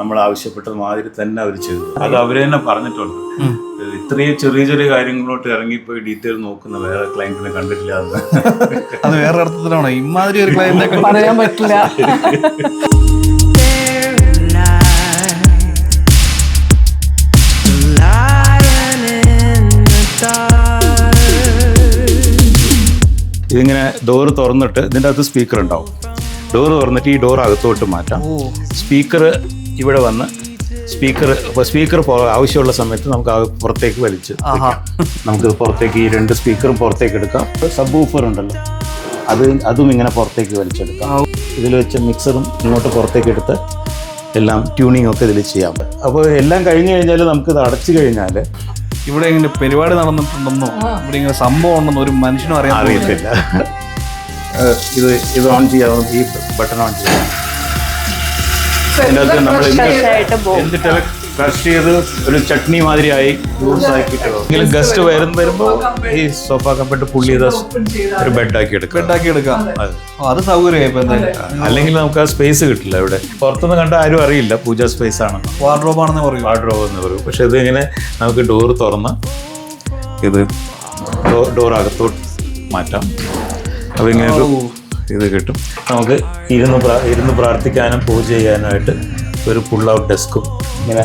നമ്മൾ ആവശ്യപ്പെട്ട മാതിരി തന്നെ അവർ ചെയ്തു. അത് അവർ തന്നെ പറഞ്ഞിട്ടുണ്ട്. ഇത്രയും ചെറിയ ചെറിയ കാര്യങ്ങളോട്ട് ഇറങ്ങിപ്പോയി ഡീറ്റെയിൽ നോക്കുന്ന വേറെ ക്ലയന്റിനെ കണ്ടിട്ടില്ല എന്ന്. അത് വേറെ അർത്ഥത്തിലാണോ? ഇമാതിരി ഒരു ക്ലയന്റ് പറയാൻ പറ്റില്ല. ഇതിങ്ങനെ ഡോറ് തുറന്നിട്ട് ഇതിന്റെ അകത്ത് സ്പീക്കർ ഉണ്ടാവും. ഡോർ തുറന്നിട്ട് ഈ ഡോർ അകത്തോട്ട് മാറ്റാം. സ്പീക്കർ ഇവിടെ വന്ന് സ്പീക്കർ ഇപ്പോൾ സ്പീക്കർ ആവശ്യമുള്ള സമയത്ത് നമുക്ക് ആ പുറത്തേക്ക് വലിച്ച് നമുക്ക് പുറത്തേക്ക് ഈ രണ്ട് സ്പീക്കറും പുറത്തേക്ക് എടുക്കാം. സബ് ഊഫർ ഉണ്ടല്ലോ. അത് അതും ഇങ്ങനെ പുറത്തേക്ക് വലിച്ചെടുക്കാം. ഇതിൽ വെച്ച് മിക്സറും ഇങ്ങോട്ട് പുറത്തേക്ക് എടുത്ത് എല്ലാം ട്യൂണിംഗ് ഒക്കെ ഇതിൽ ചെയ്യാം. പറ്റും അപ്പോൾ എല്ലാം കഴിഞ്ഞു കഴിഞ്ഞാൽ നമുക്കിത് അടച്ചു കഴിഞ്ഞാൽ ഇവിടെ ഇങ്ങനെ പരിപാടി നടന്നിട്ടുണ്ടെന്നോ ഇവിടെ ഇങ്ങനെ സംഭവം ഉണ്ടെന്നോ ഒരു മനുഷ്യനും അറിയാൻ. അറിയത്തില്ല. ഇത് ഇത് ഓൺ ചെയ്യാം ഈ ബട്ടൺ ഓൺ ചെയ്യാം. അതിനകത്ത് നമ്മൾ എന്നിട്ട് ക്രഷ് ചെയ്ത് ഒരു ചട്നി മാതിരിയായി എങ്കിലും ഗസ്റ്റ് വരും വരുമ്പോൾ ഈ സോഫ കമ്പിട്ട് പുള്ളി ഒരു ബെഡാക്കി എടുക്കും. ബെഡാക്കി എടുക്കാം. അതെ. സൗകര്യമായി അല്ലെങ്കിൽ നമുക്ക് ആ സ്പേസ് കിട്ടില്ല ഇവിടെ. പുറത്തുനിന്ന് കണ്ട ആരും അറിയില്ല. പൂജ സ്പേസ് ആണെന്ന് വാർഡ്രോബ് ആണെന്ന് പറയും. വാർഡ്രോബ് എന്ന് പറയും. പക്ഷെ ഇത് ഇങ്ങനെ നമുക്ക് ഡോർ തുറന്ന് ഇത് ഡോർ അകത്തോട്ട് മാറ്റാം. അപ്പൊ ഇങ്ങനെ ഒരു ഇത് കിട്ടും. നമുക്ക് ഇരുന്ന് പ്രാ- ഇരുന്ന് പ്രാർത്ഥിക്കാനും പൂജ ചെയ്യാനായിട്ട് ഒരു പുൾ ഔട്ട് ഡെസ്കും ഇങ്ങനെ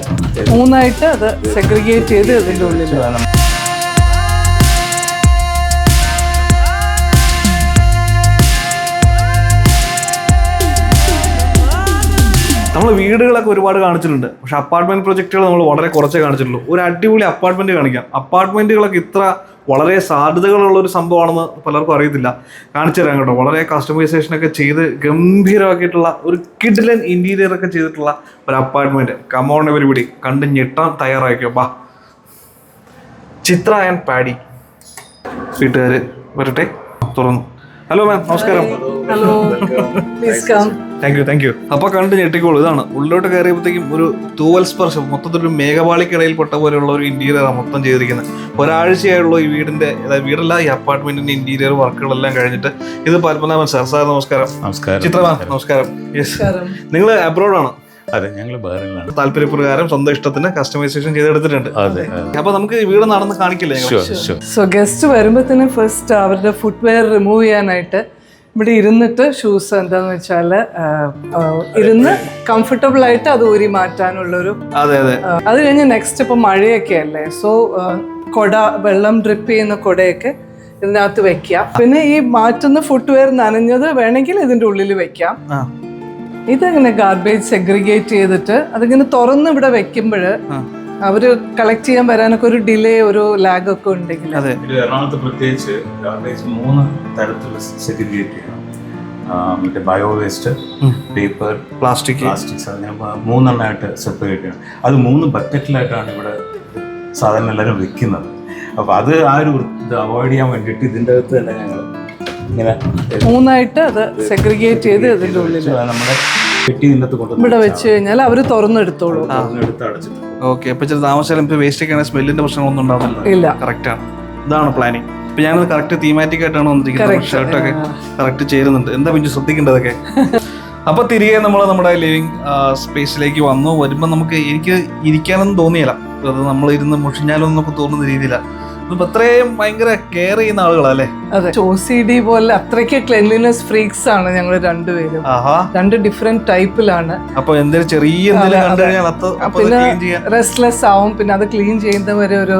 മൂന്നായിട്ട് അത് സെഗ്രിഗേറ്റ് ചെയ്ത് ഇതിന്റെ ഉള്ളിൽ നമ്മൾ വീടുകളൊക്കെ ഒരുപാട് കാണിച്ചിട്ടുണ്ട്. പക്ഷെ അപ്പാർട്ട്മെന്റ് പ്രൊജക്റ്റുകൾ നമ്മൾ വളരെ കുറച്ചേ കാണിച്ചിട്ടുള്ളൂ. ഒരു അടിപൊളി അപ്പാർട്ട്മെന്റ് കാണിക്കാം. അപ്പാർട്ട്മെന്റുകളൊക്കെ ഇത്ര വളരെ സാധ്യതകളുള്ള ഒരു സംഭവമാണെന്ന് പലർക്കും അറിയത്തില്ല. കാണിച്ചു തരാം കേട്ടോ. വളരെ കസ്റ്റമൈസേഷൻ ഒക്കെ ചെയ്ത് ഗംഭീരമാക്കിയിട്ടുള്ള ഒരു കിഡിലൻ ഇന്റീരിയർ ഒക്കെ ചെയ്തിട്ടുള്ള ഒരു അപ്പാർട്ട്മെന്റ് കമോൺ എവരിബിടി കണ്ട് ഞെട്ടാൻ തയ്യാറാക്കിയോ ബാ. ചിത്ര ആൻഡ് പാഡി വീട്ടുകാർ വരട്ടെ. തുറന്നു. ഹലോ മാം നമസ്കാരം. Hello please come thank you thank you അപ്പൊ കണ്ട് ഞെട്ടിക്കോളൂ. ഇതാണ് ഉള്ളിലോട്ട് കയറിയപ്പോഴത്തേക്കും ഒരു തൂവൽ സ്പർശം മൊത്തത്തിൽ ഒരു മേഘപാളിക്കിടയിൽ പെട്ട പോലെയുള്ള ഒരു ഇന്റീരിയർ മൊത്തം ചെയ്തിരിക്കുന്നത്. ഒരാഴ്ചയായുള്ള ഈ വീടിന്റെ അതായത് വീടല്ല ഈ അപ്പാർട്ട്മെന്റിന്റെ ഇന്റീരിയർ വർക്കുകളെല്ലാം കഴിഞ്ഞിട്ട്. ഇത് പത്മനാഭൻ സാർ. സാർ നമസ്കാരം. നമസ്കാരം. ചിത്രമാ നമസ്കാരം. യെസ് നിങ്ങൾ അബ്രോഡ് ആണ്? അതെ ഞങ്ങൾ ബഹറിനിലാണ്. താല്പര്യപ്രകാരം സ്വന്തം ഇഷ്ടത്തിന് കസ്റ്റമൈസേഷൻ ചെയ്തെടുത്തിട്ടുണ്ട്. അതെ അപ്പൊ നമുക്ക് വീട് നടന്ന് കാണിക്കില്ലേ സോ ഗസ്റ്റ് വരുമ്പോഴത്തേനും ഫസ്റ്റ് അവരുടെ ഫുട്വെയർ റിമൂവ് ചെയ്യാനായിട്ട് ഇവിടെ ഇരുന്നിട്ട് ഷൂസ് എന്താന്ന് വെച്ചാൽ ഇരുന്ന് കംഫർട്ടബിൾ ആയിട്ട് അത് ഊരി മാറ്റാനുള്ളൊരു അതെ അതെ. കഴിഞ്ഞ് നെക്സ്റ്റ് ഇപ്പൊ മഴയൊക്കെ അല്ലേ? സോ കൊട വെള്ളം ഡ്രിപ്പ് ചെയ്യുന്ന കൊടയൊക്കെ ഇതിനകത്ത് വെക്കാം. പിന്നെ ഈ മാറ്റുന്ന ഫുട്വെയർ നനഞ്ഞത് വേണമെങ്കിൽ ഇതിന്റെ ഉള്ളിൽ വെക്കാം. ആ. ഇതിങ്ങനെ ഗാർബേജ് സെഗ്രിഗേറ്റ് ചെയ്തിട്ട് അതിങ്ങനെ തുറന്ന് ഇവിടെ വെക്കുമ്പോൾ അവർ കളക്ട് ചെയ്യാൻ വരാനൊക്കെ ഒരു ഡിലേ ഒരു ലാഗ് ഒക്കെ ഉണ്ടെങ്കിൽ. അതെ. എറണാകുളത്ത് പ്രത്യേകിച്ച് ഗാർബേജ് മൂന്ന് തരത്തിലുള്ള സെഗ്രിഗേറ്റ് ചെയ്യണം. മറ്റേ bio waste paper plastic plastics അങ്ങനെ മൂന്നെണ്ണമായിട്ട് സെപ്പറേറ്റ് ചെയ്യണം. അത് മൂന്ന് ബക്കറ്റിലായിട്ടാണ് ഇവിടെ സാധാരണ എല്ലാവരും വെക്കുന്നത്. അപ്പോൾ അത് ആ ഒരു ഇത് അവോയ്ഡ് ചെയ്യാൻ വേണ്ടിയിട്ട് ഇതിന്റെ അകത്ത് തന്നെ ഞങ്ങൾ ഇങ്ങനെ മൂന്നായിട്ട് അത് സെഗ്രിഗേറ്റ് ചെയ്ത് ഇതിന്റെ ഉള്ളിൽ നമ്മുടെ പെട്ടി അകത്ത് കൊണ്ട് ഇവിടെ വെച്ച് കഴിഞ്ഞാൽ അവർ തുറന്നെടുത്തോളൂ. എടുത്ത് അടച്ചിട്ട്. ഓക്കെ അപ്പൊ ചില താമസിച്ചാലും ഇപ്പൊ വേസ്റ്റ് ഒക്കെ സ്മെല്ലിന്റെ പ്രശ്നങ്ങളൊന്നും ഉണ്ടാവില്ല ഇല്ല. കറക്റ്റ് ആണ്. ഇതാണ് പ്ലാനിങ് ഇപ്പൊ ഞാൻ കറക്റ്റ് തീമാറ്റിക് ആയിട്ടാണ് വന്നിരിക്കുന്നത്. ഷർട്ടൊക്കെ കറക്റ്റ് ചേരുന്നുണ്ട്. എന്താ പിന്നെ ശ്രദ്ധിക്കേണ്ടതൊക്കെ അപ്പൊ തിരികെ നമ്മൾ നമ്മുടെ ലിവിങ് സ്പേസിലേക്ക് വന്നു. വരുമ്പോൾ നമുക്ക് എനിക്ക് ഇരിക്കാനൊന്നും തോന്നിയില്ല അത് നമ്മൾ ഇരുന്ന് മുഷിഞ്ഞാലൊന്നും നമുക്ക് തോന്നുന്ന രീതിയിലാണ് ഇതിപ്പോ അത്രയും ഭയങ്കര കെയർ ചെയ്യുന്ന ആളുകളല്ലേ? അതെ. ഒ സി ഡി പോലെ അത്രയ്ക്ക് ക്ലെൻലിനെസ് ഫ്രീക്സ് ആണ് ഞങ്ങൾ രണ്ടുപേരും. രണ്ട് ഡിഫറെന്റ് ടൈപ്പിലാണ് അപ്പൊ എന്തൊരു ചെറിയ പിന്നെ ക്ലീൻ ചെയ്യാൻ റെസ്റ്റ്ലെസ് ആവും. പിന്നെ അത് ക്ലീൻ ചെയ്യുന്ന വരെ ഒരു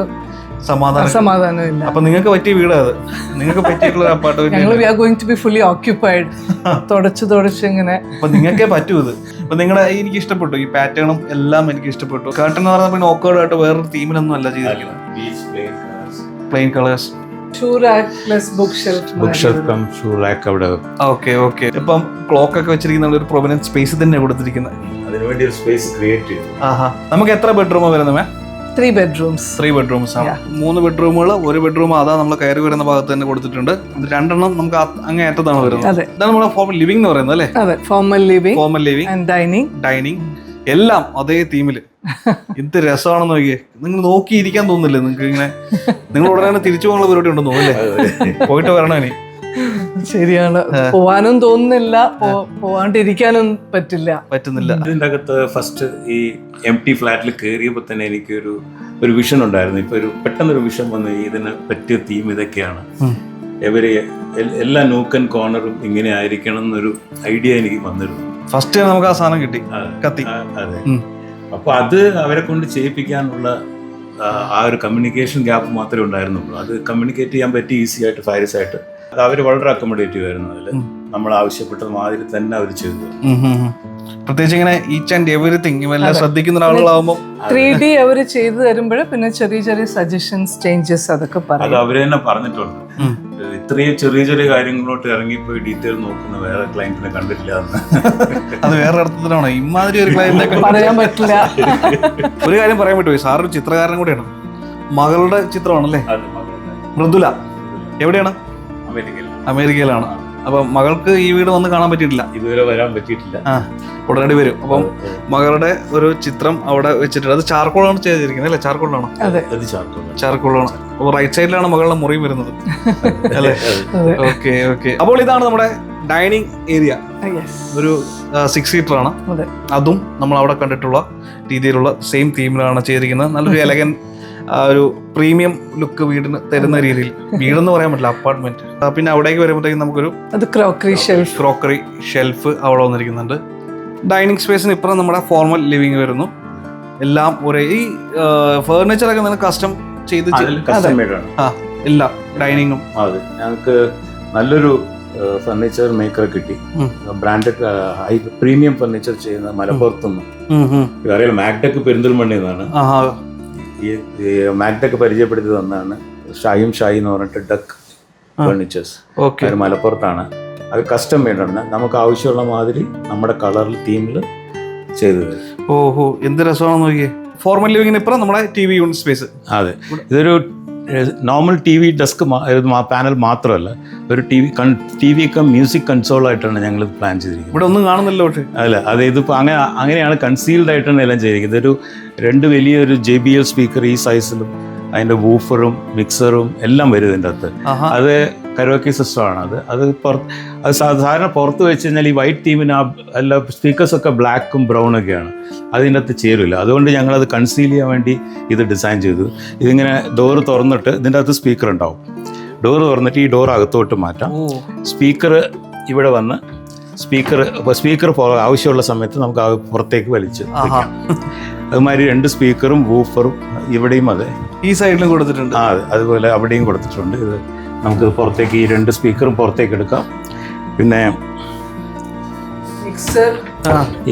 സമാധാനം സമാധാനമില്ല ഇല്ല അപ്പൊ നിങ്ങൾക്ക് പറ്റിയ വീടാ അത്. നിങ്ങൾക്ക് പറ്റിയിട്ടുള്ള അപ്പാർട്ട്മെന്റ് ഞങ്ങൾ we are going to be fully occupied തുടച്ച് തുടച്ച് ഇങ്ങനെ. അപ്പൊ നിങ്ങൾക്കേ പറ്റൂ ഇത്. അപ്പൊ നിങ്ങളുടെ എനിക്ക് ഇഷ്ടപ്പെട്ടു. ഈ പാറ്റേണും എല്ലാം എനിക്ക് ഇഷ്ടപ്പെട്ടു. കേട്ടെന്ന് പറഞ്ഞാൽ പിന്നെ ഓക്കേർഡ് ആയിട്ട് വേറൊരു തീമിലൊന്നും അല്ല ചെയ്തിരിക്കുന്നത്. Plain colours rack plus book shelf book shelf cum shoe rack അവിടെ. ഓക്കെ ഓക്കെ ഇപ്പം ക്ലോക്ക് ഒക്കെ വെച്ചിരിക്കുന്ന ഒരു പ്രൊവനന്റ് സ്പേസ് തന്നെ കൊടുത്തിരിക്കുന്നത് അതിനുവേണ്ടി ഒരു സ്പേസ് ക്രിയേറ്റ് ചെയ്തു. ആഹാ. നമുക്ക് എത്ര ബെഡ്റൂമാണ് വരുന്നത് ma'am three bedrooms three bedrooms മൂന്ന് ബെഡ്റൂമുകൾ ഒരു ബെഡ്റൂം അതാ നമ്മൾ കയറി വരുന്ന ഭാഗത്ത് തന്നെ കൊടുത്തിട്ടുണ്ട്. രണ്ടെണ്ണം നമുക്ക് അങ്ങേ അറ്റത്താണ് വരുന്നത്. ഇതാണ് നമ്മുടെ ഫോമൽ ലിവിംഗ് എന്ന് പറയുന്നത് അല്ലേ? അതെ formal living formal living and dining dining എല്ലാം അതേ തീമിൽ എന്ത് രസമാണെന്ന് നോക്കിയേ. നിങ്ങൾ നോക്കിയിരിക്കാൻ തോന്നുന്നില്ലേ നിങ്ങൾക്ക് ഇങ്ങനെ? നിങ്ങൾ ഉടനെ തന്നെ തിരിച്ചു പോകാനുള്ള പരിപാടി ഉണ്ടെന്ന് തോന്നില്ലേ പോയിട്ട് വരണോ ഇനി? ശരിയാണ്. പോവാനും തോന്നുന്നില്ല. പോവാണ്ടിരിക്കാനും പറ്റില്ല. പറ്റുന്നില്ല. ഇതിന്റെ അകത്ത് ഫസ്റ്റ് ഈ എം ടി ഫ്ലാറ്റിൽ കയറിയപ്പോൾ തന്നെ എനിക്കൊരു ഒരു വിഷൻ ഉണ്ടായിരുന്നു. ഇപ്പൊ ഒരു പെട്ടെന്നൊരു വിഷൻ വന്നു ഇതിന് പറ്റിയ തീം ഇതൊക്കെയാണ്. എവരെ എല്ലാ നൂക്കൻ കോർണറും ഇങ്ങനെ ആയിരിക്കണം എന്നൊരു ഐഡിയ എനിക്ക് വന്നിരുന്നു. ഫസ്റ്റ് നമുക്ക് ആ സാധനം കിട്ടി. കത്തി. അപ്പൊ അത് അവരെ കൊണ്ട് ചെയ്യിപ്പിക്കാനുള്ള ആ, ഒരു കമ്മ്യൂണിക്കേഷൻ ഗ്യാപ്പ് മാത്രമേ ഉണ്ടായിരുന്നുള്ളൂ. അത് കമ്മ്യൂണിക്കേറ്റ് ചെയ്യാൻ പറ്റി ഈസി ആയിട്ട് ഫയർസ് ആയിട്ട്. അത് അവർ വളരെ അക്കോമഡേറ്റീവ് ആയിരുന്നു അതിൽ നമ്മൾ ആവശ്യപ്പെട്ട മാതിരി തന്നെ അവർ ചെയ്തു. പ്രത്യേകിച്ച് ഇങ്ങനെ ഈച്ച് ആൻഡ് എവറിത്തിങ് ഇവെല്ലാം ശ്രദ്ധിക്കുന്ന ആളുകളാവുമ്പോൾ ത്രീ ഡി അവർ ചെയ്തു തരുമ്പോൾ പിന്നെ ചെറിയ ചെറിയ സജഷൻസ് ചേഞ്ചസ് അതൊക്കെ അത് പറയും അവർ തന്നെ പറഞ്ഞിട്ടുണ്ട്. ഇത്രയും ചെറിയ ചെറിയ കാര്യങ്ങളോട്ട് ഇറങ്ങിപ്പോയി ഡീറ്റെയിൽ നോക്കുന്ന വേറെ ക്ലയന്റിനെ കണ്ടിട്ടില്ല അത് വേറെ അർത്ഥത്തിലാണോ. ഇമാതിരി ഒരു ക്ലയന്റിനെ പറയാൻ പറ്റില്ല. ഒരു കാര്യം പറയാൻ പറ്റുമോ? സാർ ഒരു ചിത്രകാരൻ കൂടിയാണ്. മകളുടെ ചിത്രമാണല്ലേ? മൃദുല. എവിടെയാണ്? അമേരിക്കയിലാണ്. അപ്പൊ മകൾക്ക് ഈ വീട് വന്ന് കാണാൻ പറ്റിയിട്ടില്ല. ഇതുവരെ വരാൻ പറ്റിയിട്ടില്ല. ആ ഉടനടി വരും. അപ്പം മകളുടെ ഒരു ചിത്രം അവിടെ വെച്ചിട്ടുണ്ട്. അത് ചാർക്കോളാണ് ചെയ്തിരിക്കുന്നത് അല്ലേ? ചാർക്കോളാണോ. ചാർക്കോളാണ്. അപ്പോൾ റൈറ്റ് സൈഡിലാണ് മകളുടെ മുറിയും വരുന്നത്. അല്ലേ? Okay okay. അപ്പോൾ ഇതാണ് നമ്മുടെ ഡൈനിങ് ഏരിയ. യെസ് ഒരു സിക്സ് സീറ്റർ ആണ്. അതെ. അതും നമ്മൾ അവിടെ കണ്ടിട്ടുള്ള രീതിയിലുള്ള സെയിം തീമിലാണ് ചെയ്തിരിക്കുന്നത്. നല്ലൊരു എലഗൻ ഒരു പ്രീമിയം ലുക്ക് വീടിന് തരുന്ന രീതിയിൽ. വീടെന്ന് പറയാൻ പറ്റില്ല അപ്പാർട്ട്മെന്റ് പിന്നെ അവിടേക്ക് വരുമ്പോഴത്തേക്കും നമുക്കൊരു ക്രോക്കറി ഷെൽഫ് ക്രോക്കറി ഷെൽഫ് അവിടെ വന്നിരിക്കുന്നുണ്ട്. ഡൈനിങ് സ്പേസിന് ഇപ്പുറം നമ്മുടെ ഫോർമൽ ലിവിങ് വരുന്നു. എല്ലാം ഒരേ ഈ ഫേർണിച്ചറൊക്കെ നല്ല കസ്റ്റം ചെയ്ത് ആ ഇല്ല ഡൈനിങ്ങും അതെ. ഞങ്ങൾക്ക് നല്ലൊരു ഫർണിച്ചർ മേക്കർ കിട്ടി. Brand branded high premium furniture ചെയ്യുന്ന മലപ്പുറത്തുനിന്ന്. അറിയാലോ മാഗ്ഡക്ക് പെരിന്തൽമണ്ണയിൽ നിന്നാണ്. ഈ മാഗ്ടെക് പരിചയപ്പെടുത്തി തന്നാണ് ഷായും ഷായി എന്ന് പറഞ്ഞിട്ട് ഡക്ക് ഫർണിച്ചേഴ്സ്. അവർ മലപ്പുറത്താണ്. അത് കസ്റ്റം മെയ്ഡാണ് നമുക്ക് ആവശ്യമുള്ള മാതിരി നമ്മുടെ കളറിൽ തീമിൽ ചെയ്തു ഓഹോ എന്ത് രസമാണ് നോക്കിയേ. ഫോർമൽ ലിവിങ്ങിന് ഇപ്പുറം നമ്മുടെ ടി വി യൂണിറ്റ് സ്പേസ് അതെ. ഇതൊരു normal T V desk panel മാത്രമല്ല ഒരു ടി വി ടി വി ഒക്കെ മ്യൂസിക് കൺസോൾ ആയിട്ടാണ് ഞങ്ങൾ പ്ലാൻ ചെയ്തിരിക്കുന്നത്. ഇവിടെ ഒന്നും കാണുന്നില്ല പക്ഷേ. അല്ല അത് ഇതിപ്പോൾ അങ്ങനെ അങ്ങനെയാണ് കൺസീൽഡ് ആയിട്ടാണ് എല്ലാം ചെയ്തിരിക്കുന്നത്. ഇതൊരു രണ്ട് വലിയൊരു ജെ ബി എൽ സ്പീക്കർ ഈ സൈസിലും അതിന്റെ വൂഫറും മിക്സറും എല്ലാം വരും ഇതിന്റെ അകത്ത്. അത് കരോക്കി സിസ്റ്റമാണ് അത് അത് പുറത്ത് അത് സാധാരണ പുറത്ത് വെച്ച് കഴിഞ്ഞാൽ ഈ വൈറ്റ് ടീമിന് ആ എല്ലാ സ്പീക്കേഴ്സൊക്കെ ബ്ലാക്കും ബ്രൗണും ഒക്കെയാണ്. അതിന്റെ അകത്ത് ചേരില്ല അതുകൊണ്ട് ഞങ്ങൾ അത് കൺസീൽ ചെയ്യാൻ വേണ്ടി ഇത് ഡിസൈൻ ചെയ്തു. ഇതിങ്ങനെ ഡോറ് തുറന്നിട്ട് ഇതിന്റെ അകത്ത് സ്പീക്കർ ഉണ്ടാവും. ഡോർ തുറന്നിട്ട് ഈ ഡോർ അകത്തോട്ട് മാറ്റാം. സ്പീക്കർ ഇവിടെ വന്ന് സ്പീക്കർ സ്പീക്കർ ആവശ്യമുള്ള സമയത്ത് നമുക്ക് പുറത്തേക്ക് വലിച്ച് അതുമാതിരി രണ്ട് സ്പീക്കറും വൂഫറും ഇവിടെയും അതെ. ഈ സൈഡിലും കൊടുത്തിട്ടുണ്ട്. ആ അതെ. അതുപോലെ അവിടെയും കൊടുത്തിട്ടുണ്ട്. ഇത് നമുക്ക് പുറത്തേക്ക് ഈ രണ്ട് സ്പീക്കറും പുറത്തേക്ക് എടുക്കാം. പിന്നെ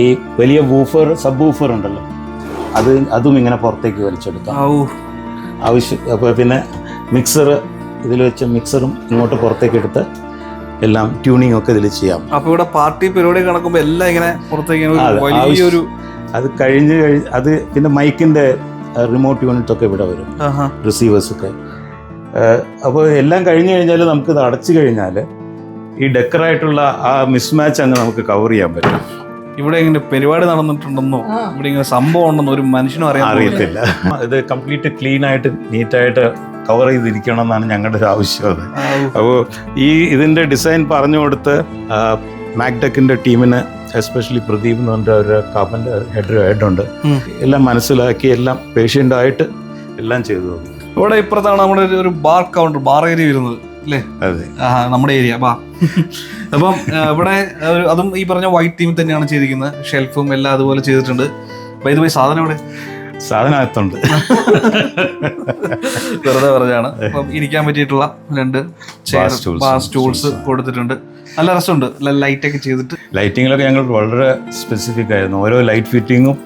ഈ വലിയ വൂഫർ സബ് വൂഫർ ഉണ്ടല്ലോ. അത് അതും ഇങ്ങനെ പുറത്തേക്ക് വലിച്ചെടുക്കാം. ആവശ്യം അപ്പോൾ പിന്നെ മിക്സർ ഇതിൽ വെച്ച മിക്സറും ഇങ്ങോട്ട് പുറത്തേക്ക് എടുത്ത് എല്ലാം ട്യൂണിംഗ് ഒക്കെ ഇതിൽ ചെയ്യാം. അപ്പോൾ ഇവിടെ പാർട്ടി പരിപാടി കണക്കുമ്പോൾ എല്ലാം ഇങ്ങനെ പുറത്തേക്ക് വലിയൊരു അത് കഴിഞ്ഞ് കഴി അത് പിന്നെ മൈക്കിന്റെ റിമോട്ട് യൂണിറ്റൊക്കെ ഇവിടെ വരും. റിസീവേഴ്സൊക്കെ ഒക്കെ. അപ്പോൾ എല്ലാം കഴിഞ്ഞ് കഴിഞ്ഞാൽ നമുക്കിത് അടച്ചു കഴിഞ്ഞാൽ ഈ ഡെക്കറായിട്ടുള്ള ആ മിസ്മാച്ച് അങ്ങ് നമുക്ക് കവർ ചെയ്യാൻ പറ്റും. ഇവിടെ ഇങ്ങനെ പരിപാടി നടന്നിട്ടുണ്ടെന്നോ? ഇവിടെ ഇങ്ങനെ സംഭവം ഉണ്ടെന്നോ? ഒരു മനുഷ്യനും അറിയാൻ. അറിയത്തില്ല. ഇത് കംപ്ലീറ്റ് ക്ലീൻ ആയിട്ട് നീറ്റായിട്ട് കവർ ചെയ്തിരിക്കണം എന്നാണ് ഞങ്ങളുടെ ഒരു ആവശ്യം അത്. അപ്പോൾ ഈ ഇതിന്റെ ഡിസൈൻ പറഞ്ഞു കൊടുത്ത് മാക്ടെക്കിന്റെ ടീമിന് എസ്പെഷ്യലി പ്രദീപ് എന്ന് പറഞ്ഞ ഒരു കാപ്പന്റെ ഹെഡ് ഹെഡുണ്ട്. എല്ലാം മനസ്സിലാക്കി എല്ലാം പേഷ്യന്റായിട്ട് എല്ലാം ചെയ്തു ഇവിടെ ഇപ്പുറത്താണ് നമ്മുടെ ഒരു- ബാർ കൗണ്ടർ ബാർ ഏരിയ വരുന്നത് അല്ലേ? അതെ. ആ നമ്മുടെ ഏരിയ ബാ അപ്പം ഇവിടെ അതും ഈ പറഞ്ഞ വൈറ്റ് തീമിൽ തന്നെയാണ് ചെയ്തിരിക്കുന്നത്. ഷെൽഫും എല്ലാം അതുപോലെ ചെയ്തിട്ടുണ്ട്. ഇത് പോയി സാധനം ഇവിടെ സാധനത്തുണ്ട് വെറുതെ പറഞ്ഞാണ് അപ്പം ഇരിക്കാൻ പറ്റിയിട്ടുള്ള രണ്ട് ചെയർ ബാർ സ്റ്റൂൾസ് കൊടുത്തിട്ടുണ്ട്. നല്ല രസമുണ്ട്. ലൈറ്റ് ഒക്കെ ചെയ്തിട്ട്. ലൈറ്റിങ്ങിലൊക്കെ ഞങ്ങൾ വളരെ സ്പെസിഫിക് ആയിരുന്നു. ഓരോ ലൈറ്റ് ഫിറ്റിങ്ങും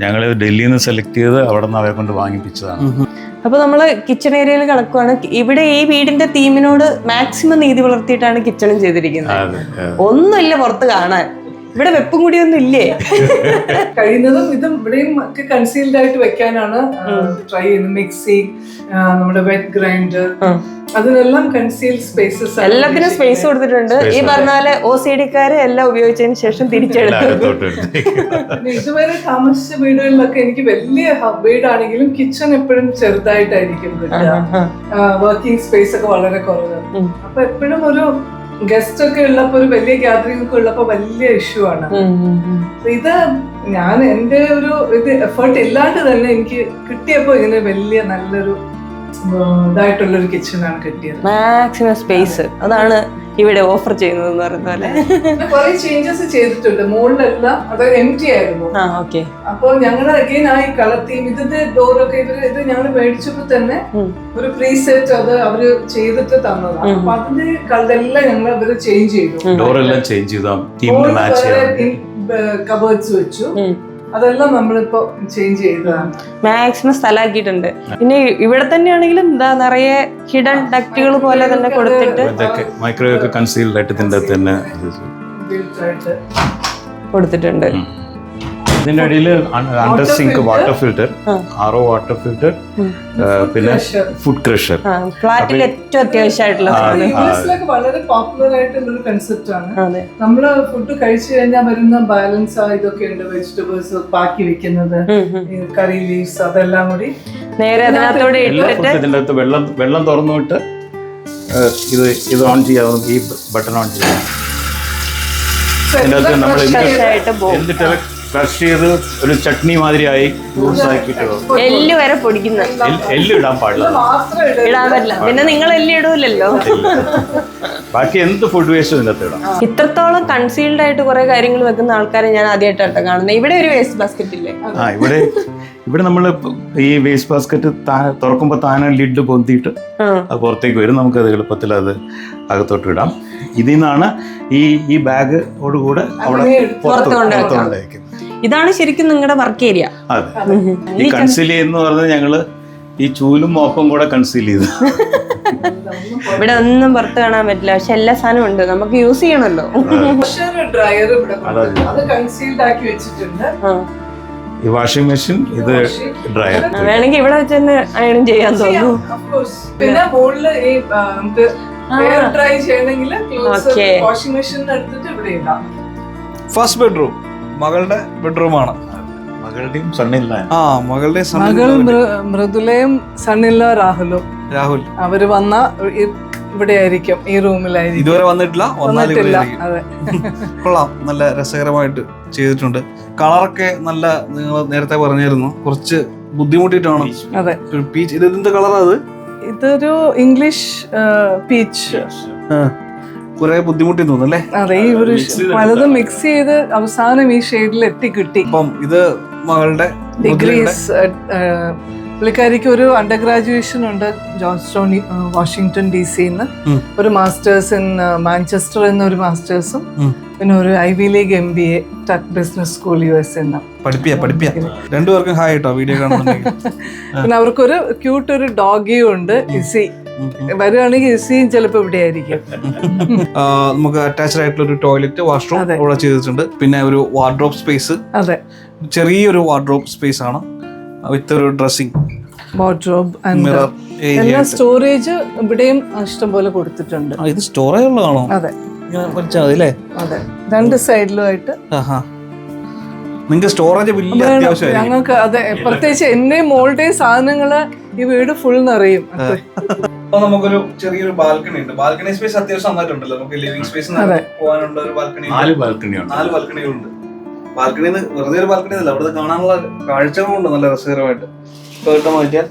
ഞങ്ങൾ ഡൽഹിയിൽ നിന്ന് സെലക്ട് ചെയ്ത് അവിടെ നിന്ന് അവരെ കൊണ്ട് വാങ്ങിപ്പിച്ചതാണ്. അപ്പൊ നമ്മൾ കിച്ചൺ ഏരിയയിൽ കിടക്കുവാണ്. ഇവിടെ ഈ വീടിന്റെ തീമിനോട് മാക്സിമം നീതി പുലർത്തിയിട്ടാണ് കിച്ചണും ചെയ്തിരിക്കുന്നത്. ഒന്നുമില്ല പുറത്ത് കാണാൻ. ഇവിടെ വെപ്പും കൂടിയൊന്നും ഇല്ലേ? കഴിയുന്നതും ഇതും ഇവിടെയും ഒക്കെ കൺസീൽഡ് ആയിട്ട് വെക്കാനാണ് ട്രൈ ചെയ്യുന്നത്. മിക്സി നമ്മുടെ വെറ്റ് ഗ്രൈൻഡർ. അതിനെല്ലാം കൺസീൽ സ്പേസസ് എല്ലാത്തിനും സ്പേസ് കൊടുത്തിട്ടുണ്ട്. ഈ പറഞ്ഞാൽ ഒ സി ഡിക്കാര് എല്ലാം ഉപയോഗിച്ചതിന് ശേഷം തിരിച്ചെടുത്തു. ഇതുവരെ താമസിച്ച വീടുകളിലൊക്കെ എനിക്ക് വലിയ വീടാണെങ്കിലും കിച്ചൺ എപ്പോഴും ചെറുതായിട്ടായിരിക്കും വർക്കിംഗ് സ്പേസ് ഒക്കെ വളരെ കുറവ്. അപ്പൊ എപ്പോഴും ഒരു ഗസ്റ്റ് ഒക്കെ ഉള്ളപ്പോ ഒരു വലിയ ഗ്യാതറിംഗ് ഒക്കെ ഉള്ളപ്പോ വലിയ ഇഷ്യൂ ആണ്. ഇത് ഞാൻ എന്റെ ഒരു ഇത് എഫേർട്ട് ഇല്ലാണ്ട് തന്നെ എനിക്ക് കിട്ടിയപ്പോ ഇങ്ങനെ വലിയ നല്ലൊരു ഇതായിട്ടുള്ള ഒരു ആണ് കിട്ടിയത്. മാക്സിമം സ്പേസ് അതാണ് ഇവിടെ ഓഫർ ചെയ്യുന്നത് എന്ന് പറയുന്ന പോലെ കുറെ ചേഞ്ചസ് ചെയ്തിട്ടുണ്ട്. മുകളിലെല്ലാം അത് എം ടി ആയിരുന്നു. ആ ഓക്കെ അപ്പൊ ഞങ്ങൾ അഗൈൻ ആ ഈ കളർ തീം ഇതിന്റെ ഡോറൊക്കെ ഇവർ ഇത് ഞങ്ങൾ മേടിച്ചപ്പോ തന്നെ. ഒരു പ്രീസെറ്റ് അത് അവർ ചെയ്തിട്ട് തന്നതാണ് അപ്പൊ അതിന്റെ കളറെല്ലാം ഞങ്ങൾ അവർ ചേഞ്ച് ചെയ്തു. ഡോറെല്ലാം ചേഞ്ച് ചെയ്താൽ കബേർഡ്സ് വെച്ചു. അതെല്ലാം നമ്മളിപ്പോ ചേഞ്ച് ചെയ്തതാണ്. മാക്സിമം സ്ഥലമാക്കിയിട്ടുണ്ട് പിന്നെ ഇവിടെ തന്നെയാണെങ്കിലും എന്താ നിറയെ ഹിഡൻ ഡക്റ്റുകൾ പോലെ തന്നെ കൊടുത്തിട്ട് ഇതൊക്കെ മൈക്രോവേവ് ഒക്കെ കൺസീൽഡ് ആയിട്ട് ഇതിന്റെ അകത്ത് തന്നെ കൊടുത്തിട്ടുണ്ട്. ഇതിന്റെ അടിയിൽ under sink water filter R RO water filter പിന്നെ ഫുഡ് ക്രഷർ ഫ്ലാറ്റിൽ ഏറ്റവും അത്യാവശ്യമായിട്ടുള്ള. വളരെ പോപ്പുലർ ആയിട്ടുള്ള ഒരു കൺസെപ്റ്റ് ആണ്. നമ്മൾ ഫുഡ് കഴിച്ചു കഴിഞ്ഞാൽ വരുന്ന ബാലൻസ് ആ ഇതൊക്കെ ഉണ്ട്. വെജിറ്റബിൾസ് ബാക്കി വെക്കുന്നത്. കറി ലീവ്സ് അതെല്ലാം കൂടി. നേരെ അതിനകത്തോടെ ഇതിന്റെ അകത്ത് വെള്ളം വെള്ളം തുറന്നു വിട്ട് ഇത് ഇത് ഓൺ ചെയ്യാവുന്ന ഈ ബട്ടൺ ഓൺ ചെയ്യാം. എന്നിട്ട് നമ്മൾ എന്നിട്ട് ക്രഷ് ചെയ്ത് ഒരു ചട്നി മാതിരിയായി ആക്കിയിട്ട് എല്ല് വരെ പൊടിക്കുന്ന. എല്ല് ഇടാൻ പാടില്ല. മാത്രം ഇടാൻ പറ്റില്ല. പിന്നെ നിങ്ങൾ എല്ല് ഇടൂലല്ലോ. ബാക്കി എന്ത് ഫുഡ് വേസ്റ്റ് ഇടാം. ഇത്രത്തോളം കൺസീൽഡ് ആയിട്ട് കുറെ കാര്യങ്ങൾ വെക്കുന്ന ആൾക്കാരെ ഞാൻ ആദ്യമായിട്ടാണ് കാണുന്നത്. ഇവിടെ ഒരു വേസ്റ്റ് ബാസ്ക്കറ്റ് ഇല്ലേ? ആ ഇവിടെ ഇവിടെ നമ്മൾ ഈ വേസ്റ്റ് ബാസ്ക്കറ്റ് തുറക്കുമ്പോൾ താനെ ലിഡ് പൊന്തിയിട്ട്. അത് പുറത്തേക്ക് വരും. നമുക്ക് അത് എളുപ്പത്തിൽ അത് അകത്തോട്ട് ഇടാം. ഇതിൽ നിന്നാണ് ഈ ഈ ബാഗ് കൂടെ അവിടെ പുറത്ത് ഇതാണ് ശരിക്കും നിങ്ങളുടെ വർക്ക് ഏരിയ അതെ. ഈ കൺസീൽ എന്ന് പറഞ്ഞാൽ ഞങ്ങൾ ഈ ചൂലും മോപ്പും കൂടെ കൺസീൽ ചെയ്തു. ഇവിടെ ഒന്നും പുറത്ത് കാണാൻ പറ്റില്ല. പക്ഷെ എല്ലാ സാധനവും ഉണ്ട്. നമുക്ക് യൂസ് ചെയ്യണല്ലോ. ഡ്രയർ ഇവിടെ അത്. കൺസീൽഡ് ആക്കി വെച്ചിട്ടുണ്ട്. ഈ വാഷിംഗ് മെഷീൻ ഇത് ഡ്രയർ വേണമെങ്കിൽ ഇവിടെ വെച്ച് തന്നെ അയൺ ചെയ്യാൻ തോന്നുന്നു. പിന്നെ മുകളിൽ ഈ നമുക്ക് ഡ്രൈ ചെയ്യണമെങ്കിൽ വാഷിംഗ് മെഷീൻ എടുത്തിട്ട് ഇവിടെ ഇടാം. ഫസ്റ്റ് ബെഡ്റൂം മകളുടെ ബെഡ്റൂമാണ്. മകളുടെയും സണ്ണില്ല. ആ മകളുടെ son മകൾ മൃ- മൃദുലയും സണ്ണില്ല രാഹുലും. രാഹുൽ. അവർ വന്ന ഇവിടെ ആയിരിക്കും ഈ റൂമിലായിരിക്കും. ഇതുവരെ വന്നിട്ടില്ല വന്നാൽ ഇവിടെ വന്നിട്ടില്ല. അതെ. കൊള്ളാം നല്ല രസകരമായിട്ട് ചെയ്തിട്ടുണ്ട്. കളറൊക്കെ നല്ല നിങ്ങൾ നേരത്തെ പറഞ്ഞായിരുന്നു കുറച്ച് ബുദ്ധിമുട്ടിയിട്ടാണ്. അതെ. ഒരു പീച്ച് ഇത് എന്ത് കളറാ അത്? ഇതൊരു ഇംഗ്ലീഷ് പീച്ച്. കുറെ ബുദ്ധിമുട്ടി തോന്നുന്നു അല്ലേ അതെ ഈ ഒരു പലതും മിക്സ് ചെയ്ത് അവസാനം ഈ ഷെയ്ഡിൽ എത്തി കിട്ടി അപ്പം ഇത് മകളുടെ ഡിഗ്രീസ് പുള്ളിക്കാരിക്ക് ഒരു അണ്ടർ ഗ്രാജുവേഷൻ ഉണ്ട് ജോൺസ്റ്റോൺ വാഷിംഗ്ടൺ ഡി സിന്ന്. ഒരു മാസ്റ്റേഴ്സ് ഇൻ മാഞ്ചസ്റ്റർ എന്നൊരു മാസ്റ്റേഴ്സും പിന്നെ ഒരു Ivy League M B A Tuck business school U S എന്ന രണ്ടുപേർക്കും ഹായ് കേട്ടോ വീഡിയോ പിന്നെ അവർക്കൊരു ക്യൂട്ട് ഒരു ഡോഗിയും ഉണ്ട് ഇസി ഉം, വരുവാണെങ്കിൽ ഇസിയും ചിലപ്പോൾ ഇവിടെ ആയിരിക്കും നമുക്ക് അറ്റാച്ച്ഡ് ആയിട്ടുള്ള ഒരു ടോയ്ലറ്റ് വാഷ്റൂം. അവിടെ ചെയ്തിട്ടുണ്ട്. പിന്നെ ഒരു വാർഡ്രോബ് സ്പേസ് അതെ. ചെറിയൊരു വാർഡ്രോബ് സ്പേസ് ആണ്. വിത്ത് ഒരു ഡ്രസ്സിംഗ് വാർഡ്രോബ് മിറർ എല്ലാ സ്റ്റോറേജ് ഇവിടെയും ഇഷ്ടംപോലെ കൊടുത്തിട്ടുണ്ട്. ഇത് സ്റ്റോറേജ് ഉള്ളതാണോ? അതെ. അല്ലേ അതെ. രണ്ട് സൈഡിലുമായിട്ട് നിങ്ങൾക്ക് സ്റ്റോറേജ് വലിയ ഞങ്ങൾക്ക് അതെ പ്രത്യേകിച്ച് എന്നെയും മോളുടെയും സാധനങ്ങൾ ഈ വീട് ഫുൾ നിറയും. അപ്പൊ നമുക്കൊരു ചെറിയൊരു ബാൽക്കണി ഉണ്ട്. ബാൽക്കണി സ്പേസ് അത്യാവശ്യം നന്നായിട്ടുണ്ടല്ലോ. നമുക്ക് ലിവിംഗ് സ്പേസ്. പോകാനുള്ള ഒരു ബാൽക്കണി നാല് ബാൽക്കണിയുണ്ട്. നാല് ബാൽക്കണികളുണ്ട്. ബാൽക്കണി വെറുതെ ഒരു ബാൽക്കണി അല്ല. അവിടെ കാണാനുള്ള കാഴ്ചകളുണ്ട് നല്ല രസകരമായിട്ട്. കേട്ടോ മാറ്റിയാൽ.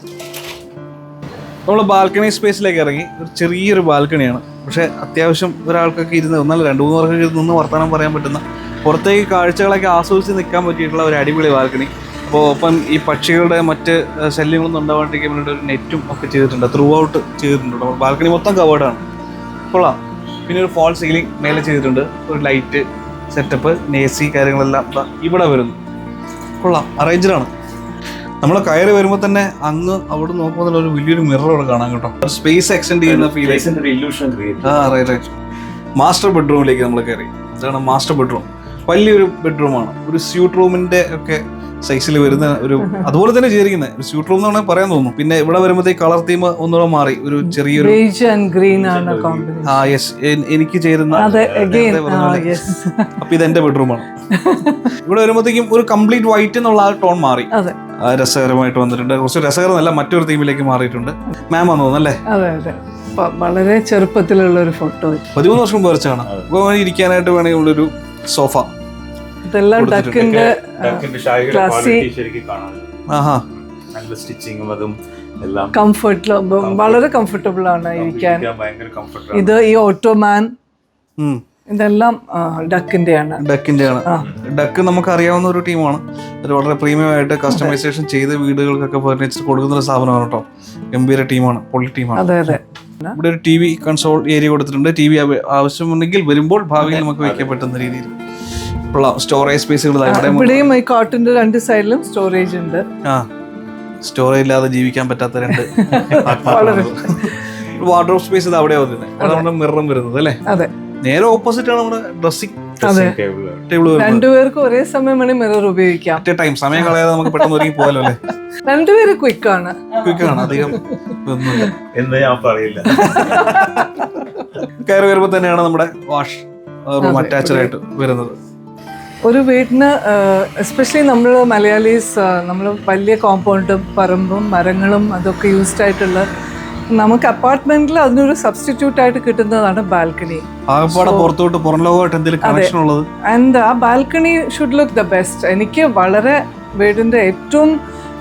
നമ്മൾ ബാൽക്കണി സ്പേസിലേക്ക് ഇറങ്ങി. ഒരു ചെറിയൊരു ബാൽക്കണിയാണ്. പക്ഷെ അത്യാവശ്യം ഒരാൾക്കൊക്കെ ഇരുന്ന് ഒന്നല്ല രണ്ടു മൂന്ന് പേർക്കൊക്കെ ഇരുന്ന് വർത്തമാനം പറയാൻ പറ്റുന്ന പുറത്തേക്ക് കാഴ്ചകളൊക്കെ ആസ്വദിച്ച് നിൽക്കാൻ പറ്റിയിട്ടുള്ള ഒരു അടിപൊളി ബാൽക്കണി. അപ്പോൾ ഇപ്പം ഈ പക്ഷികളുടെ മറ്റ് ശല്യങ്ങളൊന്നും ഉണ്ടാവാണ്ടിരിക്കാൻ വേണ്ടിയിട്ട് ഒരു നെറ്റും ഒക്കെ ചെയ്തിട്ടുണ്ട്. ത്രൂ ഔട്ട് ചെയ്തിട്ടുണ്ട് ബാൽക്കണി മൊത്തം കവേർഡാണ് കൊള്ളാം. പിന്നെ ഒരു ഫോൾ സീലിംഗ് മേലെ ചെയ്തിട്ടുണ്ട്. ഒരു ലൈറ്റ് സെറ്റപ്പ് എ സി കാര്യങ്ങളെല്ലാം ഇവിടെ വരുന്നു. കൊള്ളാം. അറേഞ്ച്ഡാണ് നമ്മൾ കയറി വരുമ്പോൾ തന്നെ അങ്ങ് അവിടെ നോക്കുമ്പോൾ ഒരു വലിയൊരു മിറർ അവിടെ കാണാം കേട്ടോ. സ്പേസ് എക്സ്റ്റെൻഡ് ചെയ്യുന്ന ഫീൽ ആ റൈറ്റ് റൈറ്റ് മാസ്റ്റർ ബെഡ്റൂമിലേക്ക് നമ്മൾ കയറി. ഇതാണ് മാസ്റ്റർ ബെഡ്റൂം വലിയൊരു ബെഡ്റൂമാണ് ഒരു സ്യൂട്ട് റൂമിന്റെ ഒക്കെ സൈസിൽ വരുന്ന ഒരു അതുപോലെ തന്നെ ചെയ്തിരിക്കുന്നത് ഒരു സ്യൂട്ട് റൂം എന്ന് പറയാൻ തോന്നുന്നു. പിന്നെ ഇവിടെ വരുമ്പോഴത്തേക്ക് കളർ തീം ഒന്നുകൂടെ മാറി. ഒരു ചെറിയൊരു ബേജ് ആൻഡ് ഗ്രീൻ ആണ് കോമ്പിനേഷൻ ആ യെസ് എനിക്ക് ചേരുന്ന അപ്പൊ ഇത് എന്റെ ബെഡ്റൂമാണ് ഇവിടെ വരുമ്പോഴത്തേക്കും ഒരു കംപ്ലീറ്റ് വൈറ്റ് എന്നുള്ള ആ ടോൺ മാറി. അതെ. രസകരമായിട്ട് വന്നിട്ടുണ്ട്. കുറച്ച് രസകരമല്ല മറ്റൊരു തീമിലേക്ക് മാറിയിട്ടുണ്ട്. മാം വന്നു തോന്നുന്നു അല്ലേ? അതെ അതെ. വളരെ ചെറുപ്പത്തിലുള്ള ഒരു ഫോട്ടോ പതിമൂന്ന് വർഷം മുമ്പ് വരച്ചാണ് ഇരിക്കാനായിട്ട് വേണമെങ്കിൽ ഉള്ളൊരു സോഫ ഇതെല്ലാം ഡക്കിന്റെ ആഹാ. നല്ല സ്റ്റിച്ചിങ്ങും അതും എല്ലാം കംഫർട്ട് വളരെ കംഫർട്ടബിൾ ആണ് ഇരിക്കാൻ. ഇത് ഈ ഓട്ടോമാൻ. ഇതെല്ലാം ഡക്കിന്റെയാണ്. ഡക്കിന്റെ ആണ് ഡക്ക് നമുക്ക് അറിയാവുന്ന ഒരു ടീമാണ്. അത് വളരെ പ്രീമിയം ആയിട്ട് കസ്റ്റമൈസേഷൻ ചെയ്ത് വീടുകൾക്കൊക്കെ ഫർണിച്ചർ കൊടുക്കുന്ന ഒരു സ്ഥാപനമാണ് കേട്ടോ. ഗംഭീര ടീമാണ് പൊളി ടീമാണ്. അതെ അതെ. ഇവിടെ ഒരു ടി വി കൺസോൾ ഏരിയ കൊടുത്തിട്ടുണ്ട്. ടി വി ആവശ്യമുണ്ടെങ്കിൽ വരുമ്പോൾ ഭാവിയിൽ നമുക്ക് വയ്ക്കാൻ പറ്റുന്ന രീതിയിൽ. സ്റ്റോറേജ് സ്പേസുകൾ ഇവിടെയും ഈ കോട്ടിന്റെ രണ്ട് സൈഡിലും സ്റ്റോറേജ് ഉണ്ട്. ആ സ്റ്റോറേജ് ഇല്ലാതെ ജീവിക്കാൻ പറ്റാത്ത രണ്ട് വാർഡ്രോബ് സ്പേസ് ഇത് അവിടെ നമ്മുടെ മിററും വരുന്നത് അല്ലേ? അതെ. നേരെ ഓപ്പോസിറ്റ് ആണ് നമ്മുടെ ഡ്രസ്സിംഗ് രണ്ടുപേർക്കും ഒരേ സമയം വേണേ മിറർ ഉപയോഗിക്കാം. ടൈം സമയം കളയാതെ നമുക്ക് പെട്ടെന്ന് ഒരുങ്ങി പോകാലോ അല്ലേ? രണ്ടുപേരും ക്വിക്ക് ആണ്. ക്വിക്ക് ആണ്. അധികം ഒന്നുമില്ല എന്ന് ഞാൻ പറയില്ല. കയറി വരുമ്പോ തന്നെയാണ് നമ്മുടെ വാഷ് റൂം അറ്റാച്ച്ഡ് ആയിട്ട് വരുന്നത്. ഒരു വീടിന് എസ്പെഷ്യലി നമ്മൾ മലയാളീസ് നമ്മൾ വലിയ കോമ്പൗണ്ടും പറമ്പും മരങ്ങളും അതൊക്കെ യൂസ്ഡ് ആയിട്ടുള്ള നമുക്ക് അപ്പാർട്ട്മെന്റിൽ അതിനൊരു സബ്സ്റ്റിറ്റ്യൂട്ട് ആയിട്ട് കിട്ടുന്നതാണ് ബാൽക്കണി പുറത്തോട്ട് പുറം ലോകമായിട്ട് ഉള്ളത്? ആൻഡ് ആ balcony should look the best എനിക്ക് വളരെ വീടിന്റെ ഏറ്റവും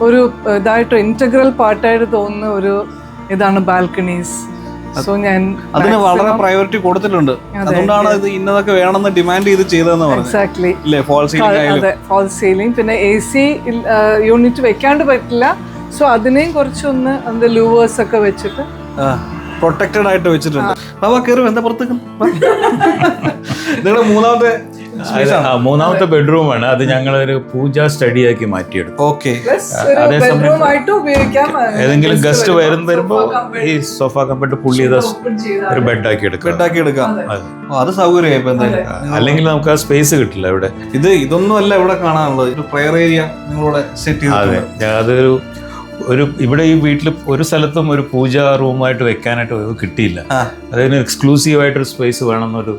ഒരു ഇതായിട്ട് ഇന്റഗ്രൽ പാർട്ടായിട്ട് തോന്നുന്ന ഒരു ഇതാണ് ബാൽക്കണീസ് സോ ഞാൻ അതിന് വളരെ പ്രയോറിറ്റി കൊടുത്തിട്ടുണ്ട്. അതുകൊണ്ടാണ് ഇത് ഇന്നതൊക്കെ വേണമെന്ന് ഡിമാൻഡ് ചെയ്ത് ചെയ്തതെന്ന് പറഞ്ഞത്. എക്സാക്ട്ലി അതെ ഫോൾ സീലിംഗ് പിന്നെ എ സി യൂണിറ്റ് വെക്കാണ്ട് പറ്റില്ല. സോ അതിനെയും കുറച്ചൊന്ന് അതിന്റെ ലൂവേഴ്സ് ഒക്കെ വെച്ചിട്ട്. പ്രൊട്ടക്റ്റഡ് ആയിട്ട് വെച്ചിട്ടുണ്ട്. ബാബാ കയറും എന്താ പുറത്തേക്ക്? നിങ്ങളുടെ മൂന്നാമത്തെ അത് ബെഡ്റൂം ആണ്. അത് ഞങ്ങൾ ഒരു പൂജ സ്റ്റഡി ആക്കി മാറ്റിയെടുത്തു ഓക്കെ അതേസമയം അതേ സമയത്ത് ബെഡ്റൂം ആയിട്ട് ഉപയോഗിക്കാം. ഏതെങ്കിലും ഗസ്റ്റ് വരും വരുമ്പോ ഈ സോഫ കമ്പിട്ട് പുള്ളി ഒരു ബെഡാക്കി എടുക്കുക ബെഡാക്കി എടുക്കാം. അതെ. സൗകര്യമായി എന്തായാലും. അല്ലെങ്കിൽ നമുക്ക് ആ സ്പേസ് കിട്ടില്ല ഇവിടെ. ഇത് ഇതൊന്നും അല്ല ഇവിടെ കാണാനുള്ളത്. ഒരു പ്രെയർ ഏരിയ സെറ്റ് അതെ. അതൊരു ഒരു ഇവിടെ ഈ വീട്ടിൽ ഒരു സ്ഥലത്തും ഒരു പൂജാ റൂമായിട്ട് വെക്കാനായിട്ട് കിട്ടിയില്ല. അതായത് അതിന് എക്സ്ക്ലൂസീവ് ആയിട്ടൊരു സ്പേസ് വേണമെന്നൊരു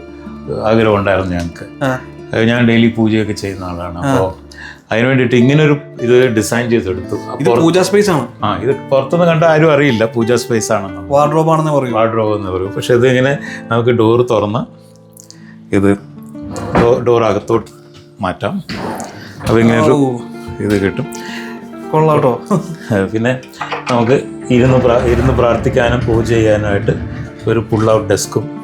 ആഗ്രഹം ഉണ്ടായിരുന്നു ഞങ്ങൾക്ക് ഞാൻ ഡെയിലി പൂജയൊക്കെ ചെയ്യുന്ന ആളാണ്. അപ്പോൾ അതിന് വേണ്ടിയിട്ട് ഇങ്ങനൊരു ഇത് ഡിസൈൻ ചെയ്തെടുത്തു. പൂജ സ്പേസ് ആണ്? ആ ഇത് പുറത്തുനിന്ന് കണ്ട ആരും അറിയില്ല പൂജാ സ്പേസ് ആണെന്ന്. വാർഡ്രോബ് ആണെന്ന് പറയും. വാർഡ്രോബ് എന്ന് പറയും. പക്ഷെ ഇത് ഇങ്ങനെ നമുക്ക് ഡോർ തുറന്ന് ഇത് ഡോർ അകത്തോട്ട് മാറ്റാം. അപ്പോൾ ഇങ്ങനെ ഒരു ഇത് കിട്ടും. കൊള്ളാട്ടോ. പിന്നെ നമുക്ക് ഇരുന്ന് ഇരുന്ന് പ്രാർത്ഥിക്കാനും പൂജ ചെയ്യാനുമായിട്ട് ഒരു പുൾ ഔട്ട് ഡെസ്കും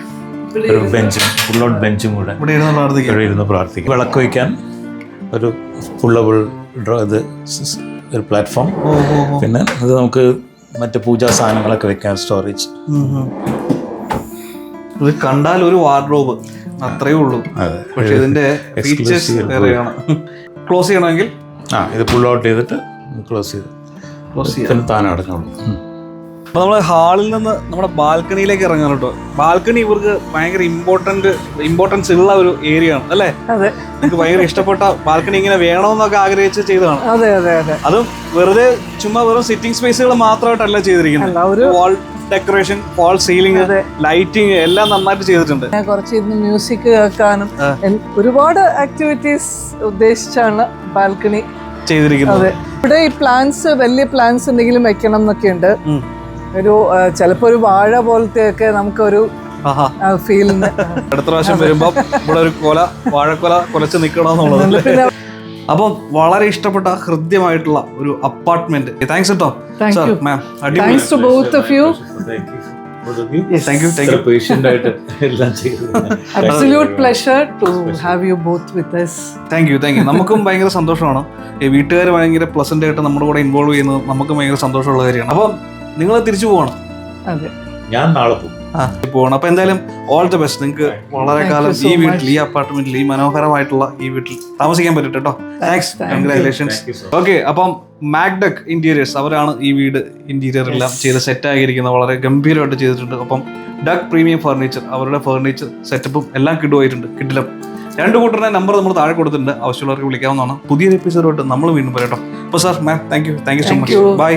ഒരു ബെഞ്ചും ഫുൾ ഔട്ട് ബെഞ്ചും കൂടെ ഇവിടെ ഇരുന്ന് പ്രാർത്ഥിക്കാം. ഇവിടെ ഇരുന്ന് പ്രാർത്ഥിക്കും. വിളക്ക് വയ്ക്കാൻ ഒരു പുള്ളബിൾ ഇത് ഒരു പ്ലാറ്റ്ഫോം പിന്നെ ഇത് നമുക്ക് മറ്റു പൂജാ സാധനങ്ങളൊക്കെ വെക്കാൻ സ്റ്റോറേജ്. ഇത് കണ്ടാൽ ഒരു വാർഡ്രോബ് അത്രയേ ഉള്ളൂ. പക്ഷെ ഇതിന്റെ ഫീച്ചേഴ്സ് ക്ലോസ് ചെയ്യണമെങ്കിൽ ആ ഇത് പുൾ ഔട്ട് ചെയ്തിട്ട് ക്ലോസ് ചെയ്ത്. ക്ലോസ് ചെയ്യാൻ പിന്നെ താനം അടങ്ങുള്ളൂ ഉം. അപ്പൊ നമ്മൾ ഹാളിൽ നിന്ന് നമ്മുടെ ബാൽക്കണിയിലേക്ക് ഇറങ്ങാൻ കേട്ടോ. ബാൽക്കണി ഇവർക്ക് ഭയങ്കര ഇമ്പോർട്ടന്റ് ഇമ്പോർട്ടൻസ് ഉള്ള ഒരു ഏരിയ ആണ് അല്ലേ? അതെ. നിങ്ങൾക്ക് ഭയങ്കര ഇഷ്ടപ്പെട്ട ബാൽക്കണി ഇങ്ങനെ വേണമെന്നൊക്കെ ആഗ്രഹിച്ച് ചെയ്തതാണ്. അതെ അതെ അതെ. അതും വെറുതെ ചുമ്മാ വെറും സിറ്റിംഗ് സ്പേസുകൾ മാത്രമായിട്ടല്ല ചെയ്തിരിക്കുന്നത്. Wall decoration wall ceiling. Lighting എല്ലാം നന്നായിട്ട് ചെയ്തിട്ടുണ്ട്. ഞാൻ കുറച്ച് ഇരുന്ന് മ്യൂസിക് കേൾക്കാനും ഒരുപാട് ആക്ടിവിറ്റീസ് ഉദ്ദേശിച്ചാണ് ബാൽക്കണി ചെയ്തിരിക്കുന്നത്. ഇവിടെ ഈ പ്ലാന്റ്സ് വലിയ പ്ലാന്റ്സ് എന്തെങ്കിലും വെക്കണം എന്നൊക്കെ ഉണ്ട്. ഒരു ചിലപ്പോ ഒരു വാഴ പോലത്തെ ഒക്കെ നമുക്കൊരു ഫീലിന് അടുത്ത പ്രാവശ്യം വരുമ്പോ ഇവിടെ ഒരു കൊല വാഴക്കൊല കുറച്ച് നിൽക്കണമെന്നുള്ളത് പിന്നെ അപ്പം വളരെ ഇഷ്ടപ്പെട്ട ഹൃദ്യമായിട്ടുള്ള ഒരു അപ്പാർട്ട്മെന്റ് താങ്ക്സ് കേട്ടോ സർ. അടിപൊളി. Thanks to both of you നമുക്കും ഭയങ്കര സന്തോഷമാണ്. ഈ വീട്ടുകാർ ഭയങ്കര പ്ലസന്റ് ആയിട്ട് നമ്മുടെ കൂടെ ഇൻവോൾവ് ചെയ്യുന്നത് നമുക്കും ഭയങ്കര സന്തോഷമുള്ള കാര്യമാണ്. അപ്പം നിങ്ങൾ തിരിച്ചു പോകണം. അതെ. ഞാൻ നാളെ പോകും. പോകണം. അപ്പൊ എന്തായാലും ഓൾ ദി ബെസ്റ്റ് നിങ്ങൾക്ക് വളരെ കാലം ഈ വീട്ടിൽ ഈ അപ്പാർട്ട്മെന്റിൽ ഈ മനോഹരമായിട്ടുള്ള ഈ വീട്ടിൽ താമസിക്കാൻ പറ്റട്ടെ കേട്ടോ താങ്ക്സ് so ഓക്കെ അപ്പം മാക്ഡക് ഇന്റീരിയേഴ്സ് അവരാണ് ഈ വീട് ഇന്റീരിയർ എല്ലാം ചെയ്ത് സെറ്റ് ആയിരിക്കുന്നത് വളരെ ഗംഭീരമായിട്ട് ചെയ്തിട്ടുണ്ട്. അപ്പം ഡക് പ്രീമിയം ഫർണിച്ചർ അവരുടെ ഫർണിച്ചർ സെറ്റപ്പും എല്ലാം കിട്ടുമായിട്ടുണ്ട്. കിട്ടില്ല. രണ്ട് കൂട്ടരുടെ നമ്പർ നമ്മൾ താഴെ കൊടുത്തിട്ടുണ്ട്. ആവശ്യമുള്ളവർക്ക് വിളിക്കാവുന്നതാണ്. പുതിയൊരു എപ്പിസോഡായിട്ട് നമ്മൾ വീണ്ടും പറയട്ടോ കേട്ടോ അപ്പോൾ sir ma'am thank you thank you so much bye